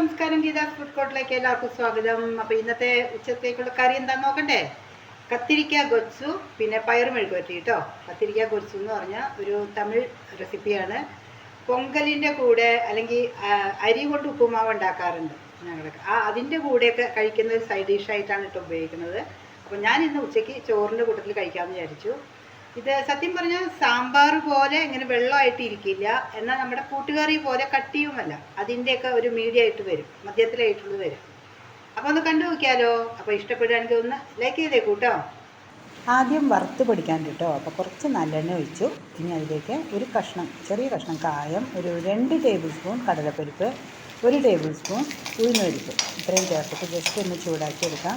നമസ്കാരം ഗീതാസ് ഫുഡ് കോർട്ടിലേക്ക് എല്ലാവർക്കും സ്വാഗതം. അപ്പോൾ ഇന്നത്തെ ഉച്ചത്തേക്കുള്ള കറി എന്താന്ന് നോക്കണ്ടേ? കത്തിരിക്ക ഗൊത്സു പിന്നെ പയർ പറ്റി കേട്ടോ കത്തിരിക്ക ഗൊത്സു എന്ന് പറഞ്ഞാൽ ഒരു തമിഴ് റെസിപ്പിയാണ്. പൊങ്കലിന്റെ കൂടെ അല്ലെങ്കിൽ അരി കൊണ്ട് ഉപ്പുമാവ് ഉണ്ടാക്കാറുണ്ട് ഞങ്ങളൊക്കെ. ആ അതിന്റെ കൂടെയൊക്കെ കഴിക്കുന്ന ഒരു സൈഡ് ഡിഷായിട്ടാണ് കേട്ടോ ഉപയോഗിക്കുന്നത്. അപ്പോൾ ഞാൻ ഇന്ന് ഉച്ചയ്ക്ക് ചോറിന്റെ കൂട്ടത്തിൽ കഴിക്കാമെന്ന് വിചാരിച്ചു. ഇത് സത്യം പറഞ്ഞാൽ സാമ്പാർ പോലെ ഇങ്ങനെ വെള്ളമായിട്ട് ഇരിക്കില്ല. എന്നാൽ നമ്മുടെ കൂട്ടുകറി പോലെ കട്ടിയുമല്ല. അതിന്റെയൊക്കെ ഒരു മീഡിയം ആയിട്ട് വരും. മധ്യത്തിലായിട്ടുള്ളത് വരും. അപ്പോൾ ഒന്ന് കണ്ടു നോക്കിയാലോ? അപ്പോൾ ഇഷ്ടപ്പെടുകയാണെങ്കിൽ ഒന്ന് ലൈക്ക് ചെയ്തേ കൂട്ടോ. ആദ്യം വറുത്ത് പിടിക്കാൻ കേട്ടോ. അപ്പോൾ കുറച്ച് നല്ലെണ്ണ ഒഴിച്ചു. ഇനി അതിലേക്ക് ഒരു കഷ്ണം ചെറിയ കഷ്ണം കായം ഒരു രണ്ട് ടേബിൾ സ്പൂൺ കടലപ്പരിപ്പ് ഒരു ടേബിൾ സ്പൂൺ ഉഴുന്നുപരിപ്പ് ഇത്രയും ചേർത്തിട്ട് ജസ്റ്റ് ഒന്ന് ചൂടാക്കി എടുക്കാം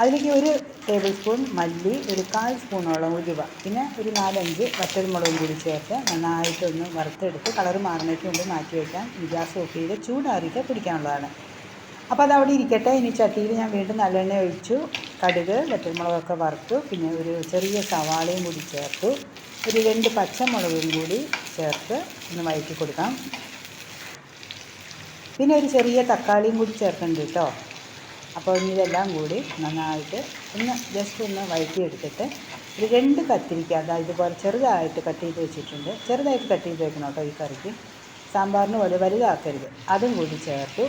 അതിലേക്ക് ഒരു ടേബിൾ സ്പൂൺ മല്ലി ഒരു കാൽ സ്പൂണോളം ഉലുവ പിന്നെ ഒരു നാലഞ്ച് വറ്റൽമുളകും കൂടി ചേർത്ത് നന്നായിട്ടൊന്ന് വറുത്തെടുത്ത് കളർ മാറുന്നതിന് മുമ്പ് മാറ്റി വയ്ക്കാം ഗ്യാസ് ഓഫ് ചെയ്ത് ചൂടാറിയിട്ട് പിടിക്കാനുള്ളതാണ്. അപ്പോൾ അത് അവിടെ ഇരിക്കട്ടെ. ഇനി ചട്ടിയിൽ ഞാൻ വീണ്ടും നല്ലെണ്ണ ഒഴിച്ചു. കടുക് വറ്റൽമുളകൊക്കെ വറുത്തു. പിന്നെ ഒരു ചെറിയ സവാളയും കൂടി ചേർത്തു. ഒരു രണ്ട് പച്ചമുളകും കൂടി ചേർത്ത് ഒന്ന് വഴറ്റി കൊടുക്കാം പിന്നെ ഒരു ചെറിയ തക്കാളിയും കൂടി ചേർക്കുന്നുണ്ട് കേട്ടോ. അപ്പോൾ ഇതെല്ലാം കൂടി നന്നായിട്ട് ഒന്ന് ജസ്റ്റ് ഒന്ന് വഴറ്റി വഴറ്റിയെടുത്തിട്ട് ഒരു രണ്ട് കത്തിരിക്ക അതായത് ഇതുപോലെ ചെറുതായിട്ട് കട്ട് ചെയ്ത് വെച്ചിട്ടുണ്ട്. ചെറുതായിട്ട് കട്ട് ചെയ്ത് വെക്കണം കേട്ടോ ഈ കറിക്ക്. സാമ്പാറിന് പോലെ വലുതാക്കരുത്. അതും കൂടി ചേർത്തു.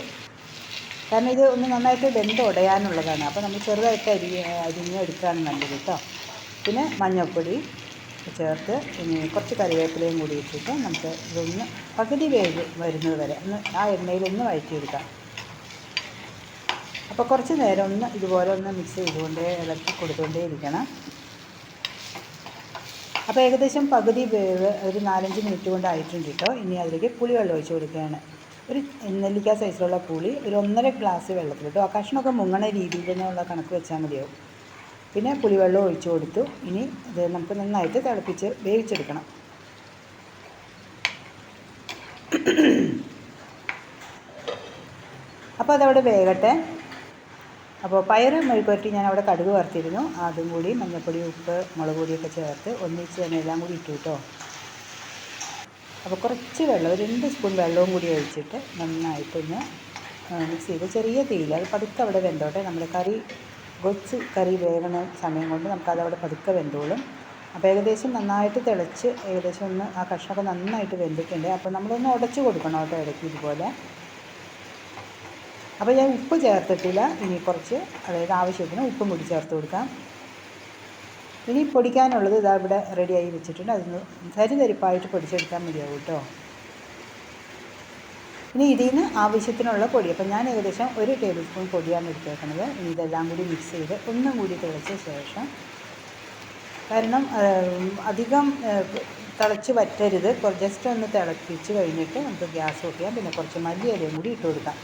കാരണം ഇത് ഒന്ന് നന്നായിട്ട് വെന്ത് ഉടയാനുള്ളതാണ്. അപ്പോൾ നമ്മൾ ചെറുതായിട്ട് അരി അരിഞ്ഞ് എടുക്കുകയാണ് നല്ലത് കേട്ടോ. പിന്നെ മഞ്ഞൾപ്പൊടി ചേർത്ത് കുറച്ച് കറിവേപ്പിലയും കൂടി ഇട്ടിട്ട് നമുക്ക് ഇതൊന്ന് പകുതി വേവ് വരുന്നത് വരെ ഒന്ന് ആ എണ്ണയിലൊന്ന് വഴറ്റിയെടുക്കാം. അപ്പോൾ കുറച്ച് നേരം ഒന്ന് ഇതുപോലെ ഒന്ന് മിക്സ് ചെയ്തുകൊണ്ടേ ഇളക്കി കൊടുത്തുകൊണ്ടേ ഇരിക്കണം അപ്പോൾ ഏകദേശം പകുതി വേവ് ഒരു നാലഞ്ച് മിനിറ്റ് കൊണ്ട് ആയിട്ടുണ്ട് കേട്ടോ ഇനി അതിലേക്ക് പുളി വെള്ളം ഒഴിച്ച് കൊടുക്കുകയാണ്. ഒരു നെല്ലിക്ക സൈസിലുള്ള പുളി ഒരു ഒന്നര ഗ്ലാസ് വെള്ളത്തിൽ കേട്ടോ ആ കഷ്ണമൊക്കെ മുങ്ങണ രീതിയിൽ എന്നുള്ള കണക്ക് വെച്ചാൽ മതിയാവും. പിന്നെ പുളിവെള്ളം ഒഴിച്ചു കൊടുത്തു. ഇനി ഇത് നമുക്ക് നന്നായിട്ട് തിളപ്പിച്ച് വേവിച്ചെടുക്കണം. അപ്പോൾ അതവിടെ വേകട്ടെ. അപ്പോൾ പയറ് മെഴുക്കുവരട്ടി ഞാൻ അവിടെ കടുക് വറുത്തിരുന്നു. അതും കൂടി മഞ്ഞൾപ്പൊടി ഉപ്പ് മുളക് പൊടിയൊക്കെ ചേർത്ത് ഒന്നിച്ച് തന്നെ എല്ലാം കൂടി ഇട്ടു കേട്ടോ. അപ്പോൾ കുറച്ച് വെള്ളം ഒരു രണ്ട് സ്പൂൺ വെള്ളവും കൂടി ഒഴിച്ചിട്ട് നന്നായിട്ടൊന്ന് മിക്സ് ചെയ്ത് ചെറിയ തീയിൽ അത് പതുക്കെ അവിടെ വെന്തോട്ടെ. നമ്മുടെ കറി കൊച്ച് കറി വേവണ സമയം കൊണ്ട് നമുക്കതവിടെ പതുക്കെ വെന്തോളും. അപ്പോൾ ഏകദേശം നന്നായിട്ട് തിളച്ച് ഏകദേശം ഒന്ന് ആ കഷ്ണമൊക്കെ നന്നായിട്ട് വെന്തിട്ടുണ്ട്. അപ്പോൾ നമ്മളൊന്ന് ഉടച്ചു കൊടുക്കണം കേട്ടോ ഇടയ്ക്ക് ഇതുപോലെ. അപ്പോൾ ഞാൻ ഉപ്പ് ചേർത്തിട്ടില്ല. ഇനി കുറച്ച് അതായത് ആവശ്യത്തിന് ഉപ്പും കൂടി ചേർത്ത് കൊടുക്കാം. ഇനി പൊടിക്കാനുള്ളത് ഇതാ ഇവിടെ റെഡിയായി വെച്ചിട്ടുണ്ട്. അതൊന്ന് തരിതരിപ്പായിട്ട് പൊടിച്ചെടുക്കാൻ മതിയാവും കേട്ടോ. ഇനി ഇതിൽ നിന്ന് ആവശ്യത്തിനുള്ള പൊടി. അപ്പം ഞാൻ ഏകദേശം ഒരു ടേബിൾ സ്പൂൺ പൊടിയാണ് എടുത്തേക്കുന്നത്. ഇനി ഇതെല്ലാം കൂടി മിക്സ് ചെയ്ത് ഒന്നും കൂടി തിളച്ച ശേഷം കാരണം അധികം തിളച്ച് വറ്റരുത്. ജസ്റ്റ് ഒന്ന് തിളപ്പിച്ച് കഴിഞ്ഞിട്ട് നമുക്ക് ഗ്യാസ് ഓഫ് ചെയ്യാം. പിന്നെ കുറച്ച് മല്ലിയിലയും കൂടി ഇട്ട് കൊടുക്കാം.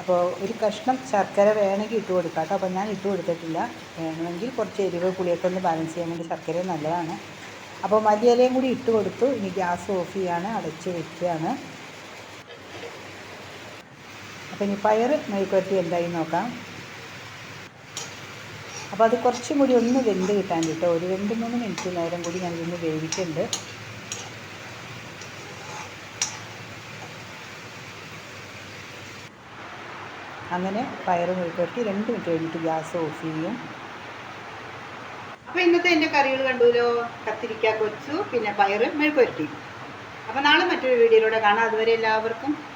അപ്പോൾ ഒരു കഷ്ണം ശർക്കര വേണമെങ്കിൽ ഇട്ട് കൊടുക്കാം കേട്ടോ. അപ്പോൾ ഞാൻ ഇട്ട് കൊടുത്തിട്ടില്ല. വേണമെങ്കിൽ കുറച്ച് എരിവ് പുളിയൊക്കെ ഒന്ന് ബാലൻസ് ചെയ്യാൻ വേണ്ടി ശർക്കര നല്ലതാണ്. അപ്പോൾ മല്ലിയിലയും കൂടി ഇട്ട് കൊടുത്തു. ഇനി ഗ്യാസ് ഓഫ് ചെയ്യാണ്. അടച്ച് വെക്കുകയാണ്. അപ്പോൾ ഇനി പയർ മെഴുക്കുവരട്ടി എന്തായി നോക്കാം. അപ്പോൾ അത് കുറച്ചും കൂടി ഒന്ന് വെന്ത് കിട്ടാൻ കേട്ടോ. ഒരു രണ്ട് മൂന്ന് മിനിറ്റ് നേരം കൂടി ഞാനിതൊന്ന് വേവിക്കുന്നുണ്ട്. അങ്ങനെ പയർ മെഴുക്കുവരട്ടി രണ്ട് മിനിറ്റ് കഴിഞ്ഞിട്ട് ഗ്യാസ് ഓഫ് ചെയ്യും. അപ്പോൾ ഇന്നത്തെ എന്റെ കറികൾ കണ്ടുല്ലോ? കത്തിരിക്ക കൊച്ചു പിന്നെ പയർ മെഴുക്കുവരട്ടി. അപ്പോൾ നാളെ മറ്റൊരു വീഡിയോയിലൂടെ കാണാം. അതുവരെ എല്ലാവർക്കും